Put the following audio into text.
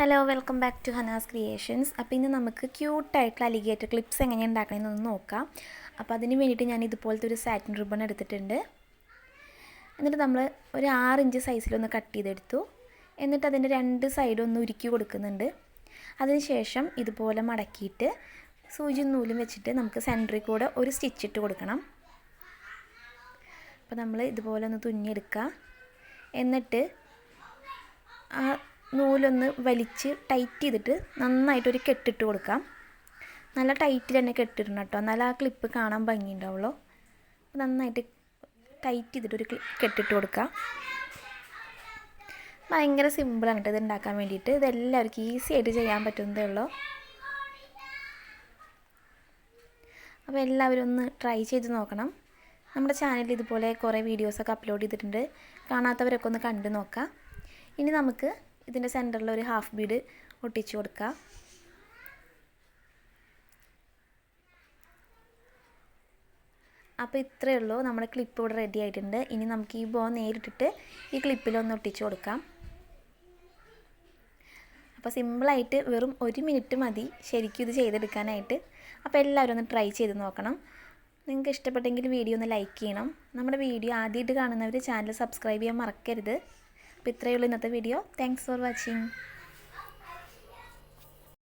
Hello welcome back to Hanas creations അപ്പോൾ ഇന്ന് നമുക്ക് ക്യൂട്ടായിട്ടുള്ള അലിഗേറ്റർ ക്ലിപ്സ് എങ്ങനെയാണ് ഉണ്ടാക്കണമെന്നൊന്ന് നോക്കാം. അപ്പോൾ അതിന് വേണ്ടിയിട്ട് ഞാൻ ഇതുപോലത്തെ ഒരു സാറ്റിൻ റിബൺ എടുത്തിട്ടുണ്ട്. എന്നിട്ട് നമ്മൾ ഒരു ആറ് ഇഞ്ച് സൈസിലൊന്ന് കട്ട് ചെയ്തെടുത്തു. എന്നിട്ട് അതിന്റെ രണ്ട് സൈഡും ഒന്ന് ഉരുക്കി കൊടുക്കുന്നുണ്ട്. അതിനുശേഷം ഇതുപോലെ മടക്കിയിട്ട് സൂചി നൂലും വെച്ചിട്ട് നമുക്ക് സെന്ററിൽ കൂടെ ഒരു സ്റ്റിച്ച് ഇട്ട് കൊടുക്കണം. അപ്പോൾ നമ്മൾ ഇതുപോലെ ഒന്ന് തുന്നിയെടുക്കുക എന്നിട്ട് ആ നൂലൊന്ന് വലിച്ച് ടൈറ്റ് ചെയ്തിട്ട് നന്നായിട്ടൊരു കെട്ടിട്ട് കൊടുക്കാം. നല്ല ടൈറ്റിൽ തന്നെ കെട്ടിടണം കേട്ടോ. എന്നാലും ആ ക്ലിപ്പ് കാണാൻ ഭംഗിയുണ്ടാവുള്ളൂ. നന്നായിട്ട് ടൈറ്റ് ചെയ്തിട്ടൊരു കെട്ടിട്ട് കൊടുക്കാം. ഭയങ്കര സിമ്പിളാണ് കേട്ടോ ഇത് ഉണ്ടാക്കാൻ വേണ്ടിയിട്ട്. ഇതെല്ലാവർക്കും ഈസി ആയിട്ട് ചെയ്യാൻ പറ്റുന്നതേ ഉള്ളൂ. അപ്പോൾ എല്ലാവരും ഒന്ന് ട്രൈ ചെയ്ത് നോക്കണം. നമ്മുടെ ചാനലിൽ ഇതുപോലെ കുറേ വീഡിയോസൊക്കെ അപ്ലോഡ് ചെയ്തിട്ടുണ്ട്. കാണാത്തവരൊക്കെ ഒന്ന് കണ്ടു നോക്കാം. ഇനി നമുക്ക് ഇതിന്റെ സെന്ററിൽ ഒരു ഹാഫ് ബീഡ് ഒട്ടിച്ചു കൊടുക്കുക അപ്പോൾ ഇത്രയേ ഉള്ളൂ. നമ്മുടെ ക്ലിപ്പ് ഇവിടെ റെഡി ആയിട്ടുണ്ട്. ഇനി നമുക്ക് ഈ ബോ നേരിട്ടിട്ട് ഈ ക്ലിപ്പിലൊന്ന് ഒട്ടിച്ചു കൊടുക്കാം. അപ്പോൾ സിമ്പിളായിട്ട് വെറും ഒരു മിനിറ്റ് മതി ശരിക്കും ഇത് ചെയ്തെടുക്കാനായിട്ട്. അപ്പോൾ എല്ലാവരും ഒന്ന് ട്രൈ ചെയ്ത് നോക്കണം. നിങ്ങൾക്ക് ഇഷ്ടപ്പെട്ടെങ്കിൽ വീഡിയോ ഒന്ന് ലൈക്ക് ചെയ്യണം. നമ്മുടെ വീഡിയോ ആദ്യമായിട്ട് കാണുന്നവർ ചാനൽ സബ്സ്ക്രൈബ് ചെയ്യാൻ മറക്കരുത്. അപ്പോൾ ഇത്രയേ ഉള്ളൂ ഇന്നത്തെ വീഡിയോ താങ്ക്സ് ഫോർ വാച്ചിങ്